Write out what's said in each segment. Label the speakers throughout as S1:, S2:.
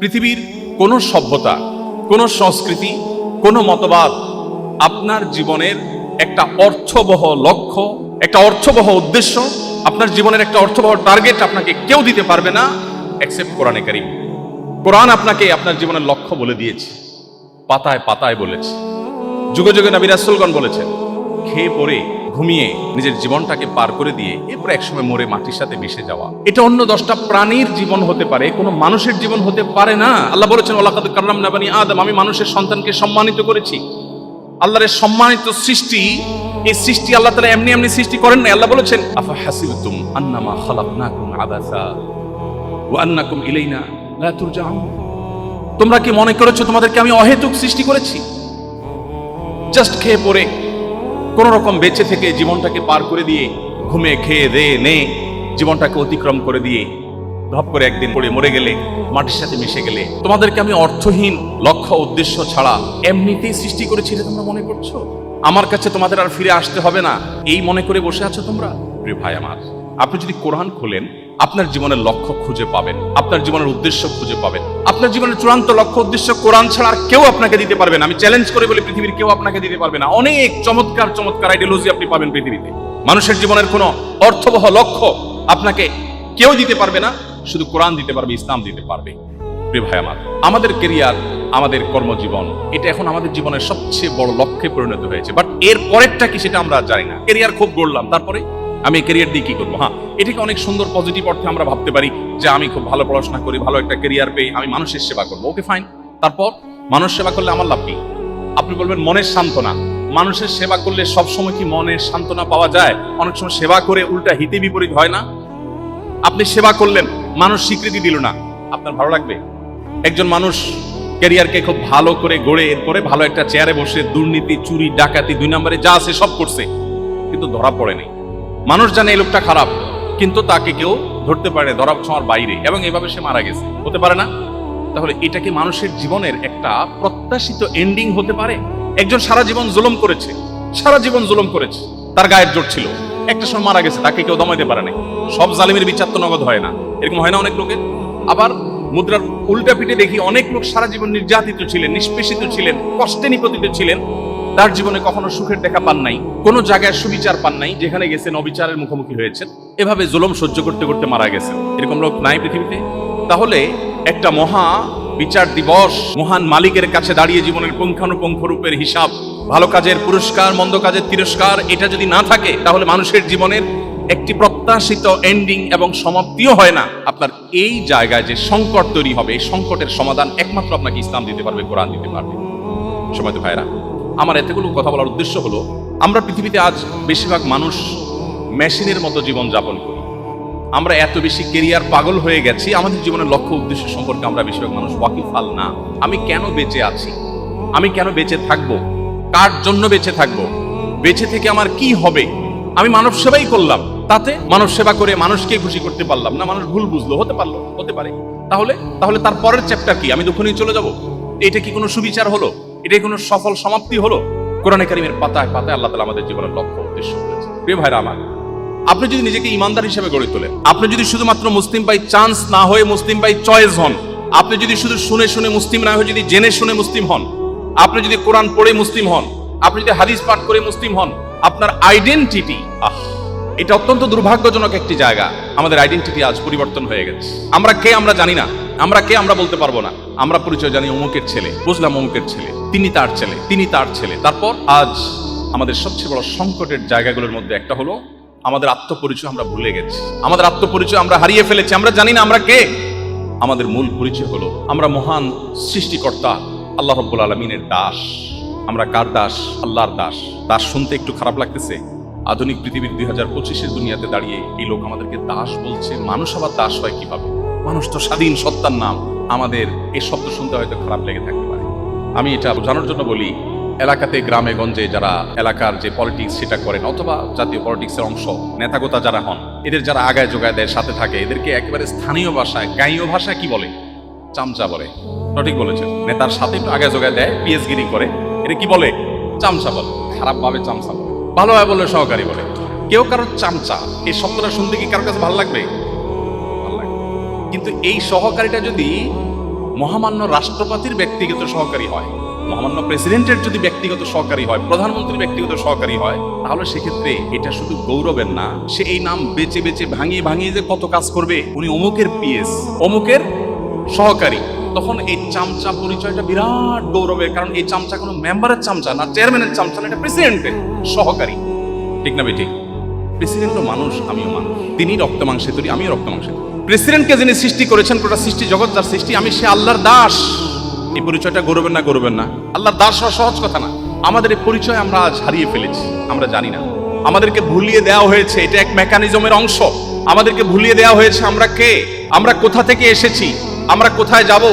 S1: পৃথিবীর কোনো সভ্যতা, কোনো সংস্কৃতি, কোনো মতবাদ আপনার জীবনের একটা অর্থবহ লক্ষ্য, একটা অর্থবহ উদ্দেশ্য, আপনার জীবনের একটা অর্থবহ টার্গেট আপনাকে কেউ দিতে পারবে না এক্সেপ্ট কোরআনে কারিম। কোরআন আপনাকে আপনার জীবনের লক্ষ্য বলে দিয়েছে, পাতায় পাতায় বলেছে। যুগে যুগে নবী রাসূলগণ বলেছেন, খেয়ে পরে ঘুমিয়ে নিজের জীবনটাকে পার করে দিয়ে এরপর একসময় মরে মাটির সাথে মিশে যাওয়া। এটা অন্য দশটা প্রাণীর জীবন হতে পারে, কোনো মানুষের জীবন হতে পারে না। আল্লাহ বলেছেন ওলাকাদ কাররাম নাবানি আদম আমি মানুষের সন্তানকে সম্মানিত করেছি। আল্লাহর সম্মানিত সৃষ্টি, এই সৃষ্টি আল্লাহ তাআলা এমনি এমনি সৃষ্টি করেন না আল্লাহ বলেছেন, আফা হাসিবতুম আন্নামা খালাকনাকুম আবাসা ওয়া আন্নাকুম ইলাইনা লা তোমরা কি মনে করেছ তোমাদেরকে আমি অহেতুক সৃষ্টি করেছি? জাস্ট খেয়ে পরে কোন রকম বেঁচে থেকে জীবনটাকে পার করে দিয়ে, ঘুমে খেয়ে দে, নে, জীবনটাকে অতিক্রম করে দিয়ে, ধপ করে একদিন পড়ে মরে গেলে, মাটির সাথে মিশে গেলে। তোমাদেরকে আমি অর্থহীন লক্ষ্য উদ্দেশ্য ছাড়া এমনিতেই সৃষ্টি করেছি এটা তোমরা মনে করছ? আমার কাছে তোমাদের আর ফিরে আসতে হবে না। এই মনে করে বসে আছো তোমরা? প্রিয় ভাই আমার, আপনি যদি কোরআন খোলেন আপনার জীবনের লক্ষ্য খুঁজে পাবেন, আপনার জীবনের উদ্দেশ্য খুঁজে পাবেন। আপনার জীবনের চূড়ান্ত লক্ষ্য, উদ্দেশ্য কোরআন ছাড়া আর কেউ আপনাকে দিতে পারবে না। আমি চ্যালেঞ্জ করে বলি, পৃথিবীর কেউ আপনাকে দিতে পারবে না। অনেক চমৎকার চমৎকার আইডিয়োলজি আপনি পাবেন পৃথিবীতে। মানুষের জীবনের কোনো অর্থবহ লক্ষ্য আপনাকে কেউ দিতে পারবে না, শুধু কোরআন দিতে পারবে, ইসলাম দিতে পারবে। প্রিয় ভাই আমার, আমাদের কেরিয়ার আমাদের কর্মজীবন, এটা এখন আমাদের জীবনের সবচেয়ে বড় লক্ষ্যে পরিণত হয়েছে। বাট এর পরেরটা কি সেটা আমরা জানি না। কেরিয়ার খুব গড়লাম, তারপরে আমি কেরিয়ার দিয়ে কি করব? হ্যাঁ এটাকে অনেক সুন্দর পজিটিভ অর্থে আমরা ভাবতে পারি যে আমি খুব ভালো পড়াশোনা করি, ভালো একটা কেরিয়ার পেয়ে আমি মানুষের সেবা করব। ওকে ফাইন তারপর, মানুষ সেবা করলে আমার লাভ কি? আপনি বলবেন, মনের সান্ত্বনা। মানুষের সেবা করলে সব সময় কি মনের সান্ত্বনা পাওয়া যায়? অনেক সময় সেবা করে উল্টা হিতে বিপরীত হয় না? আপনি সেবা করলেন, মানুষ স্বীকৃতি দিল না। আপনার ভালো লাগবে? একজন মানুষ ক্যারিয়ারকে খুব ভালো করে গড়ে এরপরে ভালো একটা চেয়ারে বসে দুর্নীতি, চুরি, ডাকাতি, দুই নম্বরে যা আছে সব করছে, কিন্তু ধরা পড়েনি। মানুষ জানে এই লোকটা খারাপ, কিন্তু তাকে কেউ ধরতে পারে ধরা ছোঁয়ার বাইরে, এবং এভাবে সে মারা গেছে। হতে পারে না? তাহলে এটা কি মানুষের জীবনের একটা প্রত্যাশিত এন্ডিং হতে পারে? একজন সারা জীবন জুলুম করেছে, সারা জীবন জুলুম করেছে, তার গায়ের জোর ছিল। একটা সময় মারা গেছে, তাকে কেউ দমাইতে পারে না সব জালিমের বিচার তো নগদ হয় না। এরকম হয় না অনেক লোকের আবার মুদ্রার উল্টা পিঠে দেখি অনেক লোক সারা জীবন নির্যাতিত ছিলেন, নিষ্পেষিত ছিলেন, কষ্টে নিপতিত ছিলেন। তার জীবনে কখনো সুখের দেখা পান নাই, কোনো জায়গায় সুবিচার পান নাই, যেখানে গেছেন অবিচারের মুখোমুখি হয়েছেন। এভাবে জুলুম সহ্য করতে করতে মারা গেছেন। এরকম লোক নাই পৃথিবীতে? তাহলে একটা মহা বিচার দিবস, মহান মালিকের কাছে দাঁড়িয়ে জীবনের পুঙ্খানুপুঙ্খ রূপের হিসাব, ভালো কাজের পুরস্কার, মন্দ কাজের তিরস্কার, এটা যদি না থাকে, তাহলে মানুষের জীবনের একটি প্রত্যাশিত এন্ডিং এবং সমাপ্তিও হয় না। আপনার এই জায়গায় যে সংকট তৈরি হবে, এই সংকটের সমাধান একমাত্র আপনাকে ইসলাম দিতে পারবে, কোরআন দিতে পারবে। সময় তো ভাইরা আমার এতগুলো কথা বলার উদ্দেশ্য হলো, আমরা পৃথিবীতে আজ বেশিরভাগ মানুষ মেশিনের মতো জীবন যাপন করি। আমরা এত বেশি কেরিয়ার পাগল হয়ে গেছি, আমাদের জীবনের লক্ষ্য উদ্দেশ্য সম্পর্কে আমরা বেশিরভাগ মানুষ ওয়াকিফাল না। আমি কেন বেঁচে আছি? আমি কেন বেঁচে থাকব? কার জন্য বেঁচে থাকব? বেঁচে থেকে আমার কি হবে? আমি মানব সেবাই করলাম, তাতে মানব সেবা করে মানুষকে খুশি করতে পারলাম না, মানুষ ভুল বুঝলো, হতে পারল, হতে পারে। তাহলে? তাহলে তার পরের চ্যাপ্টার কি? আমি দুঃখ নিয়ে চলে যাব? এটা কি কোনো সুবিচার হলো? এটা কি কোনো সফল সমাপ্তি হলো? কোরআনে কারিমের পাতায় পাতায় আল্লাহ তালা আমাদের জীবনের লক্ষ্য উদ্দেশ্য প্রিয় ভাইরা আমার, আপনি যদি নিজেকে ইমানদার হিসেবে গড়ে তোলেন, আপনি যদি শুধুমাত্র মুসলিম বাই চান্স না হয়ে মুসলিম বাই চয়েস হন, আপনি যদি শুধু শুনে শুনে মুসলিম না হয়ে যদি জেনে শুনে মুসলিম হন, আপনি যদি কোরআন পড়ে মুসলিম হন, আপনি যদি হাদিস পাঠ করে মুসলিম হন, আপনার আইডেন্টিটি এটা অত্যন্ত দুর্ভাগ্যজনক একটি জায়গা। আমাদের আইডেন্টিটি আজ পরিবর্তন হয়ে গেছে। আমরা কে আমরা জানি না, আমরা কে আমরা বলতে পারব না। আমরা পরিচয় জানি অমুকের ছেলে, বুঝলাম অমুকের ছেলে। তিনি তার ছেলে, তিনি তার ছেলে। তারপর আজ আমাদের সবচেয়ে বড় সংকটের জায়গাগুলোর মধ্যে একটা হলো, আমাদের আত্মপরিচয় আমরা ভুলে গেছি। আমাদের আত্মপরিচয় আমরা হারিয়ে ফেলেছি, আমরা জানি না আমরা কে। আমাদের মূল পরিচয় হলো, আমরা মহান সৃষ্টিকর্তা, আল্লাহ রব্বুল আলমিনের দাস। আমরা কার দাস? আল্লাহর দাস। দাস শুনতে একটু খারাপ লাগতেছে। আধুনিক পৃথিবীর দুই হাজার পঁচিশের দুনিয়াতে দাঁড়িয়ে এই লোক আমাদেরকে দাস বলছে, মানুষ আবার দাস হয় কীভাবে? মানুষ তো স্বাধীন সত্তার নাম। আমাদের এই শব্দ শুনতে হয়তো খারাপ লেগে পারে আমি এটা বোঝানোর জন্য বলি, এলাকাতে গ্রামে গঞ্জে যারা এলাকার যে পলিটিক্স সেটা করেন অথবা জাতীয় পলিটিক্সের অংশ, নেতাগোতা যারা হন, এদের যারা আগায় যোগায় দেয়, সাথে থাকে, এদেরকে একেবারে স্থানীয় ভাষায়, গাইয় ভাষায় কি বলে? চামচা বলে। সঠিক বলেছেন। নেতার সাথে আগায় যোগায় দেয়, পিএসগিরি করে। এটা কি বলে? চামচা বলে। খারাপ ভাবে চামচা বলে। ভালোভাবে বলে সহকারী বলে। কেউ কারোর চামচা, এই শব্দটা শুনতে কি কারোর কাছে ভালো লাগবে। কিন্তু এই সহকারীটা যদি মহামান্য রাষ্ট্রপতির ব্যক্তিগত সহকারী হয়। মহামান্য প্রেসিডেন্টের যদি ব্যক্তিগত সহকারী হয়, প্রধানমন্ত্রীর ব্যক্তিগত সহকারী হয়, তাহলে সেক্ষেত্রে এটা শুধু গৌরবের না, সে এই নাম বেচে বেচে ভাঙিয়ে ভাঙিয়ে যে কত কাজ করবে, উনি অমুকের পিএস, অমুকের সহকারী। তখন এই চামচা পরিচয়টা বিরাট গৌরবের, কারণ এই চামচা কোনো মেম্বারের চামচা না চেয়ারম্যানের চামচা না, এটা প্রেসিডেন্টের সহকারী। ঠিক না বেঠিক প্রেসিডেন্টও মানুষ, আমিও মানুষ। তিনি রক্ত মাংসে তৈরি, আমিও রক্ত মাংসে তৈরি। প্রেসিডেন্টকে যিনি সৃষ্টি করেছেন গোটা সৃষ্টি জগৎ যার সৃষ্টি আমি সে আল্লাহর দাস। এই পরিচয়টা গৌরবের না গৌরবের না। আল্লাহর দাস হওয়া সহজ কথা না। আমাদের এই পরিচয় আমরা আজ হারিয়ে ফেলেছি আমরা জানি না। আমাদেরকে ভুলিয়ে দেওয়া হয়েছে এটা এক মেকানিজমের অংশ। আমাদেরকে ভুলিয়ে দেওয়া হয়েছে আমরা কে? আমরা কোথা থেকে এসেছি? আমরা কোথায় যাব?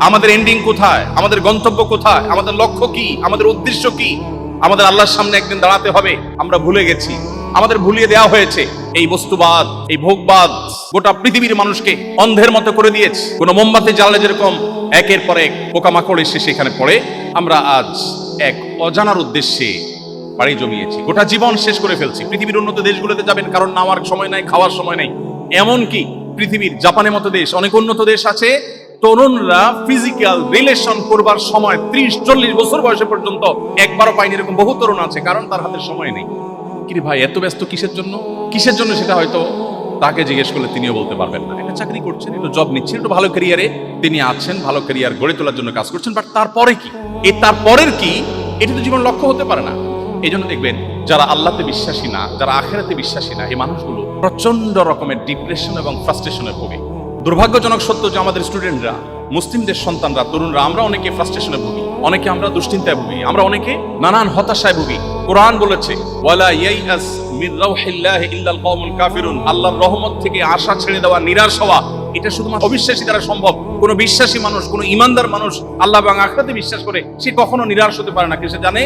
S1: আমাদের এন্ডিং কোথায়? আমাদের গন্তব্য কোথায়? আমাদের লক্ষ্য কি? আমাদের উদ্দেশ্য কি? আমাদের আল্লাহর সামনে একদিন দাঁড়াতে হবে আমরা ভুলে গেছি। আমাদের ভুলিয়ে দেওয়া হয়েছে। এই বস্তুবাদ, এই ভোগবাদ গোটা পৃথিবীর মানুষকে অন্ধের মতো করে দিয়েছে। কোন মোমবাতি জ্বালালে যেরকম একের পর এক পোকামাকড় এসে সেখানে পড়ে, আমরা আজ এক অজানার উদ্দেশ্যে পাড়ি জমিয়েছি। গোটা জীবন শেষ করে ফেলছি। পৃথিবীর উন্নত দেশগুলোতে যাবেন কারণ নামার সময় নাই, খাওয়ার সময় নাই। এমনকি পৃথিবীর জাপানের মতো দেশ, অনেক উন্নত দেশ আছে, তরুণরা ফিজিক্যাল রিলেশন করবার সময় ত্রিশ, চল্লিশ বছর বয়সে পর্যন্ত একবারও পায়নি, এরকম বহু তরুণ আছে, কারণ তার হাতে সময় নেই। কিরে ভাই, এত ব্যস্ত কিসের জন্য? কিসের জন্য সেটা হয়তো তাকে জিজ্ঞেস করলে তিনিও বলতে পারবেন না। এটা চাকরি করছেন, একটু জব নিচ্ছেন, একটু ভালো ক্যারিয়ারে তিনি আছেন, ভালো ক্যারিয়ার গড়ে তোলার জন্য কাজ করছেন বাট তারপরে কি? এই তারপরের কি? এটা তো জীবন লক্ষ্য হতে পারে না। এই জন্য দেখবেন, যারা আল্লাহতে বিশ্বাসী না, যারা আখেরাতে বিশ্বাসী না, এই মানুষগুলো প্রচণ্ড রকমের ডিপ্রেশন এবং ফ্রাস্ট্রেশনে ভোগে। দুর্ভাগ্যজনক সত্য যে আমাদের স্টুডেন্টরা মুসলিমদের সন্তানরা, তরুণরা, আমরা অনেকে ফ্রাস্ট্রেশনে ভুগি, অনেকে আমরা দুশ্চিন্তায় ভুগি, আমরা অনেকে নানান হতাশায় ভুগি। কোরআন বলেছে, ওয়ালা মির ইল্লাল কওমুল কাফিরুন। আল্লাহর রহমত থেকে আশা ছেড়ে দেওয়া নিরাশ হওয়া, এটা শুধুমাত্র অবিশ্বাসী দ্বারা সম্ভব। কোনো বিশ্বাসী মানুষ, কোনো ইমানদার মানুষ আল্লাহ এবং আখরাতে বিশ্বাস করে, সে কখনো নিরাশ হতে পারে না। সে জানে,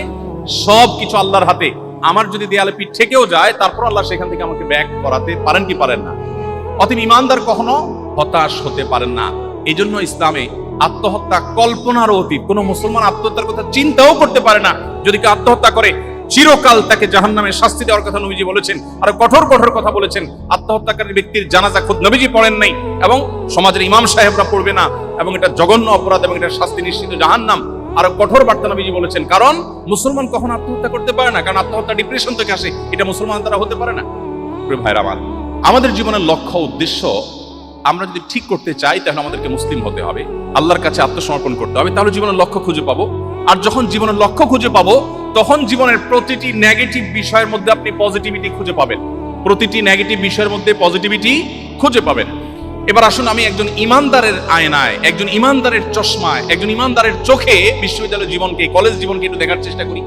S1: সব কিছু আল্লাহর হাতে। আমার যদি দেয়ালে পিঠ থেকেও যায়, তারপর আল্লাহ সেখান থেকে আমাকে ব্যাক করাতে পারেন কি পারেন না? অতএব ইমানদার কখনো হতাশ হতে পারেন না। এই জন্য ইসলামে আত্মহত্যা কল্পনার অতীত। কোন মুসলমান আত্মহত্যার কথা চিন্তাও করতে পারে না। যদি কেউ আত্মহত্যা করে চিরকাল তাকে জাহান্নামে শাস্তি দেওয়ার কথা নবীজি বলেছেন, আর কঠোর কঠোর কথা বলেছেন। আত্মহত্যাকারী ব্যক্তির জানাজা খুদ নবীজি পড়েন নাই এবং সমাজের ইমাম সাহেবরা পড়বে না এবং এটা জঘন্য অপরাধ এবং এটা শাস্তি নিশ্চিত জাহান্নাম। আরও কঠোর বার্তা নবীজি বলেছেন, কারণ মুসলমান কখনো আত্মহত্যা করতে পারে না, কারণ আত্মহত্যা ডিপ্রেশন থেকে আসে, এটা মুসলমান দ্বারা হতে পারে না। ভাইরা আমার, আমাদের জীবনের লক্ষ্য, উদ্দেশ্য আমরা যদি ঠিক করতে চাই, তাহলে আমাদেরকে মুসলিম হতে হবে। আল্লাহর কাছে আত্মসমর্পণ করতে হবে, তাহলে জীবনের লক্ষ্য খুঁজে পাবো। আর যখন জীবনের লক্ষ্য খুঁজে পাবো তখন জীবনের প্রতিটি নেগেটিভ বিষয়ের মধ্যে আপনি পজিটিভিটি খুঁজে পাবেন। প্রতিটি নেগেটিভ বিষয়ের মধ্যে পজিটিভিটি খুঁজে পাবেন। এবার আসুন আমি একজন ইমানদারের আয়নায়, একজন ইমানদারের চশমায়, একজন ইমানদারের চোখে বিশ্ববিদ্যালয় জীবনকে কলেজ জীবনকে একটু দেখার চেষ্টা করি।